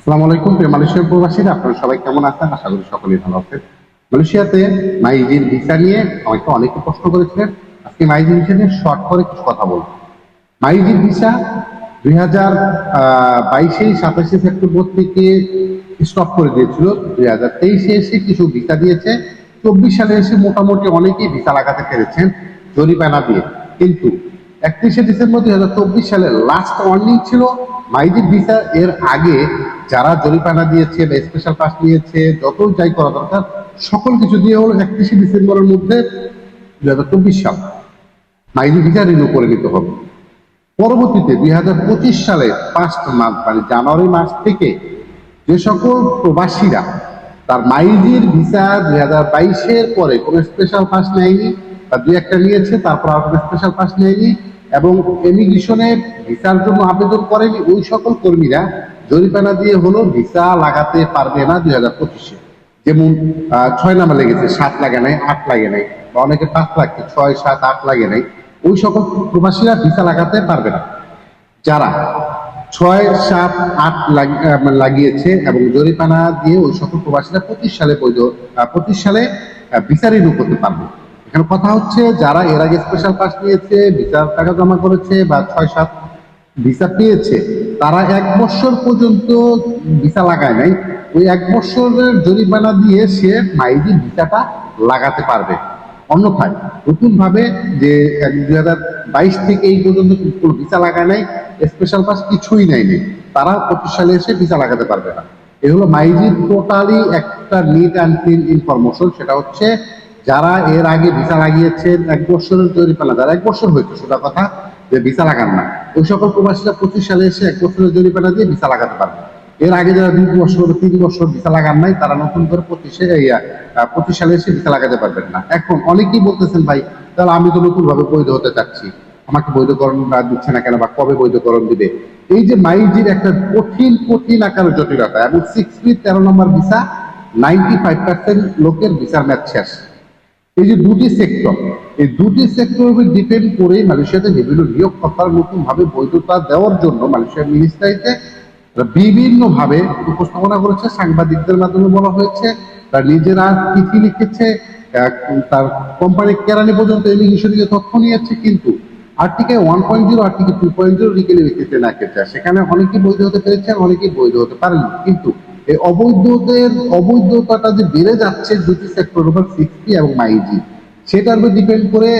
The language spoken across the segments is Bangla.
আসসালামু আলাইকুম, প্রিয় মালয়েশিয়ার প্রবাসীরা। আপনারা সবাই কেমন আছেন? আশা করি সকলেই ভালো আছেন। মালয়েশিয়াতে মাইজির ভিসা নিয়ে আমাকে অনেকে প্রশ্ন করেছিলেন। আজকে মাইজির ভিসা নিয়ে শর্ট করে কিছু কথা বলব। মাইজির ভিসা দুই হাজার বাইশে, সাতাশে সেপ্টেম্বর থেকে স্টপ করে দিয়েছিল। দুই হাজার তেইশে এসে কিছু ভিসা দিয়েছে। চব্বিশ সালে এসে মোটামুটি অনেকেই ভিসা লাগাতে পেরেছেন, জরিমানা দিয়ে। কিন্তু একত্রিশে ডিসেম্বর দুই হাজার চব্বিশ সালে লাস্ট ওয়ার্নিং ছিল। মাইজির ভিসা এর আগে যারা জরিমানা দিয়েছে বা স্পেশাল পাস নিয়েছে যত যাই করা দরকার, সকল কিছু দিয়ে হলো একত্রিশে ডিসেম্বরের মধ্যে দুই হাজার চব্বিশ সাল। মাইজি ভিসা রিনিউ করে নিতে হবে। পরবর্তীতে দুই হাজার পঁচিশ সালে ফার্স্ট মাস মানে জানুয়ারি মাস থেকে যে সকল প্রবাসীরা তার মাইজির ভিসা দুই হাজার বাইশের পরে কোনো স্পেশাল পাস নেয়নি বা দুই একটা নিয়েছে, তারপর আর কোনো স্পেশাল পাস নেয়নি এবং এমিগ্রেশনে ভিসার জন্য আবেদন করেনি ওই সকল কর্মীরা। জরিমানা দিয়ে হলো ভিসা লাগাতে পারবে না দুই হাজার পঁচিশে। যেমন ছয় নাম্বার লেগেছে, সাত লাগে নাই, আট লাগে নাই, বা অনেকে পাঁচ লাগছে, ছয়, সাত, আট লাগে নাই, ওই সকল প্রবাসীরা ভিসা লাগাতে পারবে না। যারা ছয়, সাত, আট লাগ- লাগিয়েছে এবং জরিমানা দিয়ে ওই সকল প্রবাসীরা পঁচিশ সালে বৈধ পঁচিশ সালে ভিসা রিনিউ করতে পারবে। এখানে কথা হচ্ছে, যারা এর আগে স্পেশাল পাস নিয়েছে ভিসার টাকা জমা করেছে বা ছয় সাত ভিসা পেয়েছে তারা এক বছর পর্যন্ত ভিসা লাগায় নাই। ওই এক বছরের জরিমানা দিয়ে সে মাইজি ভিসাটা লাগাতে পারবে। অন্যথায় নতুন ভাবে যে দুই হাজার বাইশ থেকে এই পর্যন্ত কোনো ভিসা লাগায় নাই স্পেশাল পাস কিছুই নেই। তারা পঁচিশ সালে এসে ভিসা লাগাতে পারবে না। এ হলো মাইজির টোটালি একটা নিট অ্যান্ড ক্লিন ইনফরমেশন সেটা হচ্ছে যারা এর আগে ভিসা লাগিয়েছেন, এক বছরের জরিমানা যারা এক বছর হয়েছে সেটা কথা, যে ভিসা লাগান না। ওই সকল প্রবাসীরা পঁচিশ সালে এসে এক বছরের জরিমানা দিয়ে ভিসা লাগাতে পারবে। এর আগে যারা দুই বছর, তিন বছর ভিসা লাগান নাই, তারা নতুন করে পঁচিশে পঁচিশ সালে এসে ভিসা লাগাতে পারবেন না। এখন অনেকেই বলতেছেন, ভাই, তাহলে আমি তো নতুন ভাবে বৈধ হতে চাচ্ছি। আমাকে বৈধকরণ দিচ্ছে না কেন বা কবে বৈধকরণ দিবে? এই যে মাইজির একটা কঠিন কঠিন আকারের জটিলতা, এবং সিক্স ফিট তেরো নম্বর ভিসা নাইনটি ফাইভ পার্সেন্ট লোকের ভিসার ম্যাচ শেষ। এই যে দুটি সেক্টর এই দুটি সেক্টর উপর ডিপেন্ড করে মালয়েশিয়াতে বিভিন্ন নতুন ভাবে বৈধতা দেওয়ার জন্য মালয়েশিয়ার মিনিস্ট্রিতে বিভিন্ন ভাবে উপস্থাপনা করেছে। সাংবাদিকদের মাধ্যমে বলা হয়েছে, তার নিজেরা চিঠি লিখেছে তার কোম্পানি কেরানি পর্যন্ত ইমিগ্রেশন নিয়ে তথ্য নিয়েছে, কিন্তু আর্টিকে ওয়ান পয়েন্ট জিরো আর্টিকে টু পয়েন্ট জিরো লিখে লিখেছে না সেখানে অনেকেই বৈধ হতে পেরেছে, অনেকেই বৈধ হতে পারেনি কিন্তু এই অবৈধদের, অবৈধতাটা যে বেড়ে যাচ্ছে দুটি সেক্টর উপর সিক্সটি এবং মাইজি সেটার উপর ডিপেন্ড করে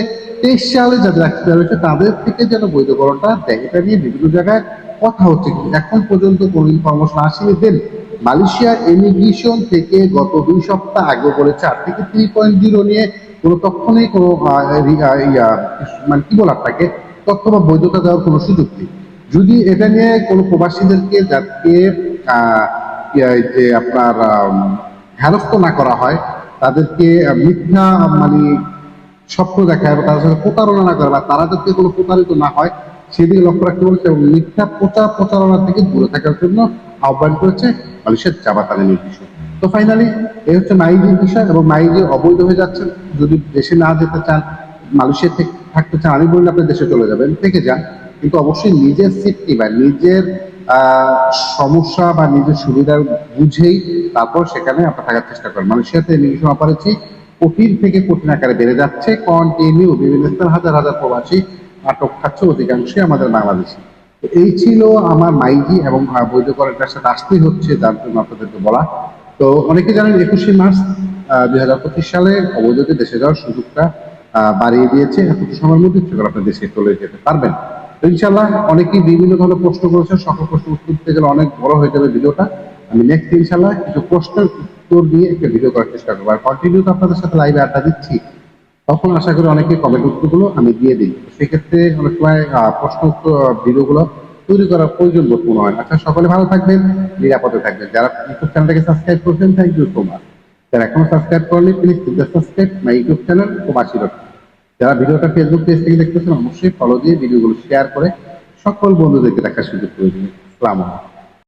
তেইশ সালে যাদের অ্যাক্সিডেন্ট হয়েছে তাদের থেকে যেন বৈধকরণটা দেয়। এটা নিয়ে বিভিন্ন জায়গায় কথা হচ্ছে কিন্তু এখন পর্যন্ত কোনো ইনফরমেশন আসেনি। দেন মালয়েশিয়া ইমিগ্রেশন থেকে গত দুই সপ্তাহ আগে বলেছে আর থেকে থ্রি পয়েন্ট জিরো নিয়ে কোনো তথ্য নেই, কোনো মানে কি বলার আপনাকে, তথ্য বা বৈধতা দেওয়ার কোনো সুযোগ নেই। যদি এটা নিয়ে কোনো প্রবাসীদেরকে যাতে আপনার হেনস্থ না করা হয়, তাদেরকে মিথ্যা মানে স্বপ্ন দেখায় বা তাদের সাথে প্রতারণা না করে বা তারা যাতে কোনো প্রতারিত না হয়, সেদিকে লক্ষ্য রাখতে বলেছে এবং মিথ্যা প্রচার প্রচারণা থেকে দূরে থাকার জন্য আহ্বান করেছে মালয়েশিয়ার জাবাতানের নির্দেশ তো ফাইনালি এই হচ্ছে মাইজির বিষয় এবং মাইজি অবৈধ হয়ে যাচ্ছেন। যদি দেশে না যেতে চান, মালয়েশিয়া থেকে থাকতে চান আমি বলি আপনি দেশে চলে যাবেন থেকে যান। কিন্তু অবশ্যই নিজের সেফটি বা নিজের সমস্যা বা নিজের সুবিধার বুঝেই তারপর সেখানে আপনার থাকার চেষ্টা করেন মালয়েশিয়াতে ইমিগ্রেশন অপারেছি কঠিন থেকে কঠিন আকারে বেড়ে যাচ্ছে। কন্টিনিউ বিভিন্ন স্থান হাজার হাজার প্রবাসী আটক খাচ্ছে অধিকাংশই আমাদের বাংলাদেশি। এই ছিল আমার মাইজি এবং আহ, বৈধকরণটার সাথে আসতেই হচ্ছে তার জন্য আপনাদেরকে বলা। তো অনেকে জানেন একুশে মার্চ দুই হাজার পঁচিশ সালে অবৈধতে দেশে যাওয়ার সুযোগটা বাড়িয়ে দিয়েছে। এতটুকু সময়ের মধ্যে আপনার দেশে চলে যেতে পারবেন। ইনশাল্লাহ অনেকেই বিভিন্ন ধরনের প্রশ্ন করেছেন, সকল প্রশ্ন উত্তর দিতে গেলে অনেক বড় হয়ে যাবে ভিডিওটা। আমি নেক্সট ইনশাল্লাহ কিছু প্রশ্নের উত্তর দিয়ে একটা ভিডিও করার চেষ্টা করব। আর কন্টিনিউ তো আপনাদের সাথে লাইভে আড্ডা দিচ্ছি। তখন আশা করি অনেকে কমেন্ট উত্তরগুলো আমি দিয়ে দিই। সেক্ষেত্রে অনেক সময় প্রশ্ন উত্তর ভিডিওগুলো তৈরি করার প্রয়োজন বোধ মনে হয়। আচ্ছা সকলে ভালো থাকবেন, নিরাপদে থাকবেন। যারা ইউটিউব চ্যানেলটাকে সাবস্ক্রাইব করছেন থ্যাংক ইউ সো মাচ যারা এখনও সাবস্ক্রাইব করেনি please subscribe my YouTube channel Probashi dot যারা ভিডিওটা ফেসবুক পেজ থেকে দেখতেছেন, অবশ্যই ফলো দিয়ে ভিডিওগুলো শেয়ার করে সকল বন্ধুদেরকে দেখার সুযোগ করে দিন।